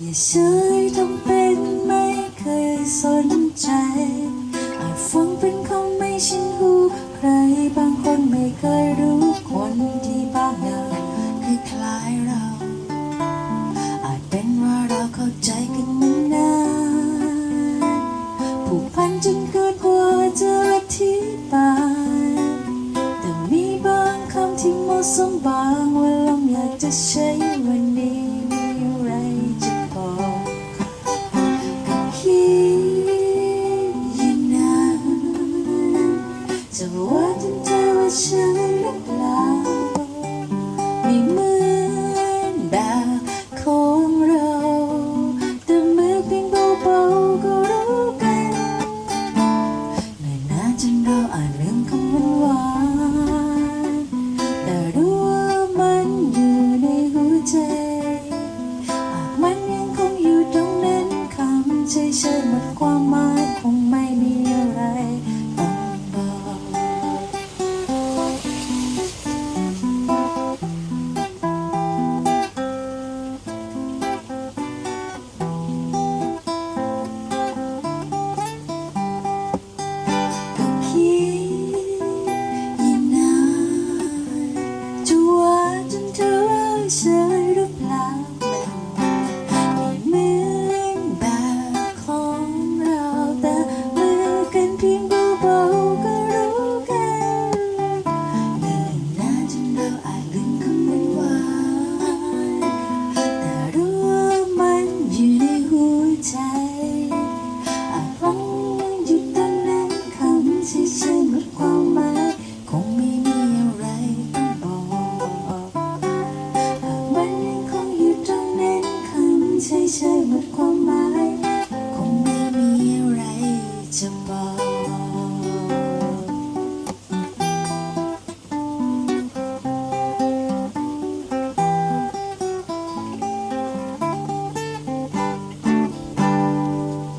อย่าเฉยทำเป็นไม่เคยสนใจอาจฟังเป็นคำไม่ชินหูใครบางคนไม่เคยรู้คนที่บางอย่างคล้ายเรา อาจเป็นว่าเราเข้าใจกันมานานผูกพันจนเกินกว่าจะอธิบายแต่มีบางคำที่เหมาะสมบางเวลาอยากจะใช้วันนี้ ฉันหรือเปล่าไม่เหมือนแบบของเราแต่เมื่อเพียงเบาๆก็รู้กันเมื่อนานจนเราอ่านเรื่องคำหวา ว่ หมดความหมายคงไม่มีอะไรจะบอก